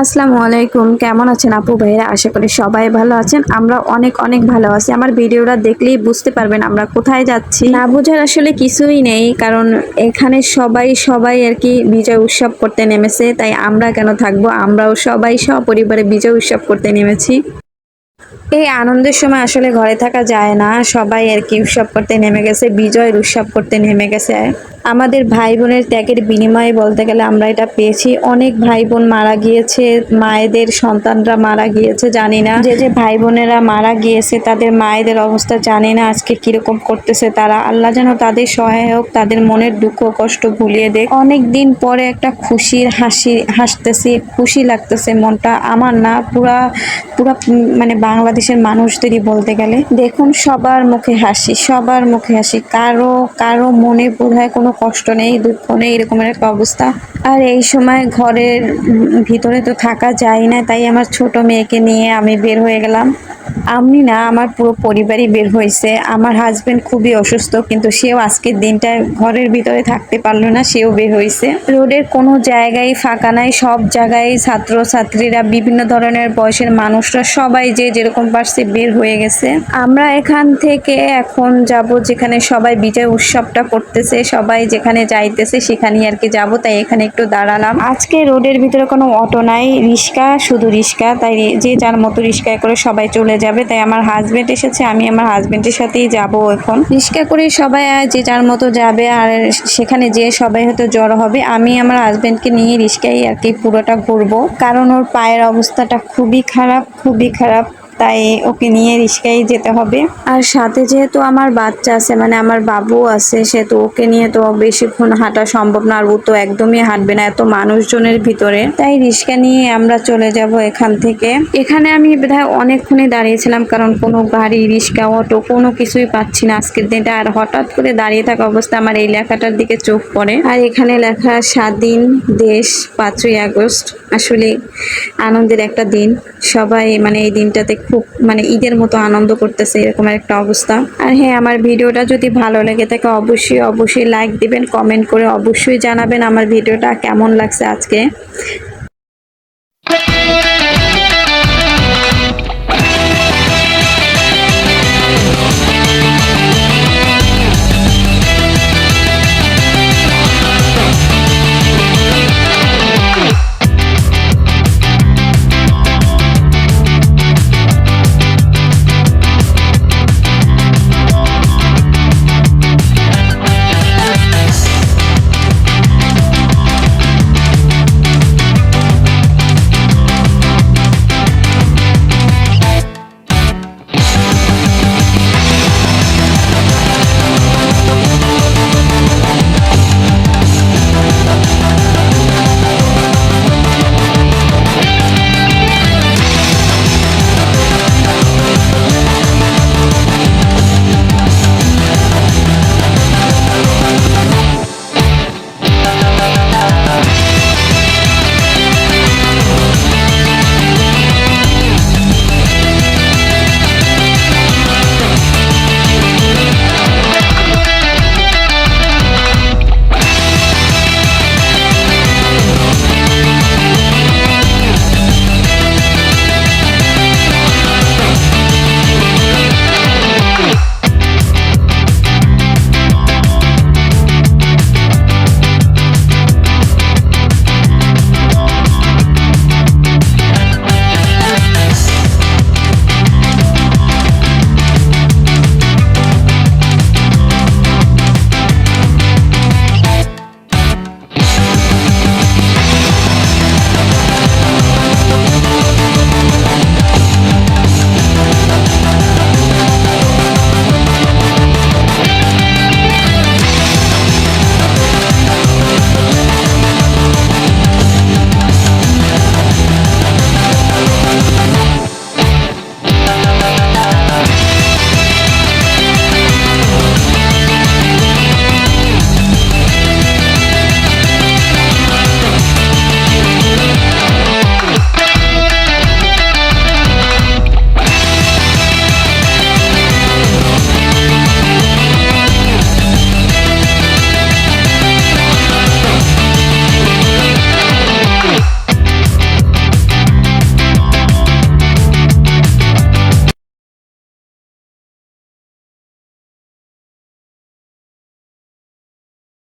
আসসালামু আলাইকুম। কেমন আছেন আপু ভাইরা আশা করি সবাই ভালো আছেন। আমরা অনেক অনেক ভালো আছি। আমার ভিডিওটা দেখলেই বুঝতে পারবেন আমরা কোথায় যাচ্ছি। না বোঝার আসলে কিছুই নেই, কারণ এখানে সবাই সবাই আর কি বিজয় উৎসব করতে নেমেছে। তাই আমরা কেন থাকব? আমরাও সবাই সপরিবারে বিজয় উৎসব করতে নেমেছি। এই আনন্দের সময় আসলে ঘরে থাকা যায় না। সবাই আর কি উৎসব করতে নেমে গেছে, বিজয়ের উৎসব করতে নেমে গেছে। আমাদের ভাই বোনের ত্যাগের বিনিময়ে বলতে গেলে আমরা এটা পেয়েছি। অনেক ভাই বোন মারা গিয়েছে, মায়েদের সন্তানরা মারা গিয়েছে, জানি না। যে যে ভাই বোনেরা মারা গিয়েছে, তাদের মায়েদের অবস্থা জানি না, আজকে কীরকম করতেছে তারা। আল্লাহ যেন তাদের সহায় হোক, তাদের মনের দুঃখ কষ্ট ভুলিয়ে দেখ অনেক দিন পরে একটা খুশির হাসি হাসতেছি, খুশি লাগতেছে মনটা। আমার না, পুরা পুরা মানে বাংলাদেশের মানুষদেরই বলতে গেলে। দেখুন, সবার মুখে হাসি, সবার মুখে হাসি। কারও কারও মনে বোধহয় কোনো কষ্ট নেই, দুঃখ নেই, এরকমের একটা অবস্থা। আর এই সময় ঘরের ভিতরে তো থাকা যায় না, তাই আমার ছোট মেয়েকে নিয়ে আমি বের হয়ে গেলাম। আমি না, আমার পুরো পরিবারই বের হয়েছে। আমার হাজবেন্ড খুবই অসুস্থ, কিন্তু সেও আজকের দিনটা ঘরের ভিতরে থাকতে পারল না, সেও বের হয়েছে। রোডের কোনো জায়গায় ফাঁকা নাই, সব জায়গায় ছাত্র ছাত্রীরা বিভিন্ন ধরনের বয়সের মানুষরা, সবাই যে যেরকম পারছে বের হয়ে গেছে। আমরা এখান থেকে এখন যাব, যেখানে সবাই বিজয় উৎসবটা করতেছে, সবাই যেখানে যাইতেছে সেখানেই আর কি যাব তাই এখানে একটু দাঁড়ালাম। আজকে রোডের ভিতরে কোনো অটো নাই রিক্সা শুধু রিক্সা তাই যে যার মতো রিক্সায় করে সবাই চলে যাবে তাই আমার হাজবেন্ড এসেছে আমি আমার হাজবেন্ডের সাথেই যাব এখন। রিক্সা করে সবাই আর যে যার মতো যাবে আর সেখানে যে সবাই হয়তো জ্বর হবে আমি আমার হাজবেন্ডকে নিয়ে রিক্সায় আর কি পুরোটা ঘুরবো। কারণ ওর পায়ের অবস্থাটা খুবই খারাপ খুবই খারাপ। তাই ওকে নিয়ে রিক্সায় যেতে হবে। আর সাথে যেহেতু আমার বাচ্চা আছে মানে আমার বাবু আছে, সেহেতু ওকে নিয়ে তো বেশিক্ষণ হাঁটা সম্ভব না, আর ও তো একদমই হাঁটবে না এত মানুষজনের ভিতরে। তাই রিক্সা নিয়ে আমরা চলে যাব এখান থেকে। এখানে আমি বোধহয় অনেকক্ষণই দাঁড়িয়েছিলাম, কারণ কোনো গাড়ি রিক্সা অটো, কোনো কিছুই পাচ্ছি না আজকের দিনটা। আর হঠাৎ করে দাঁড়িয়ে থাকা অবস্থা আমার এই লেখাটার দিকে চোখ পড়ে। আর এখানে লেখা, স্বাধীন দেশ, পাঁচই আগস্ট। আসলে আনন্দের একটা দিন। সবাই মানে এই দিনটাতে খুব মানে ঈদের মতো আনন্দ করতেছে, এরকম একটা অবস্থা। আর হ্যাঁ আমার ভিডিওটা যদি ভালো লেগে থাকে, অবশ্যই অবশ্যই লাইক দিবেন কমেন্ট করে অবশ্যই জানাবেন আমার ভিডিওটা কেমন লাগছে আজকে।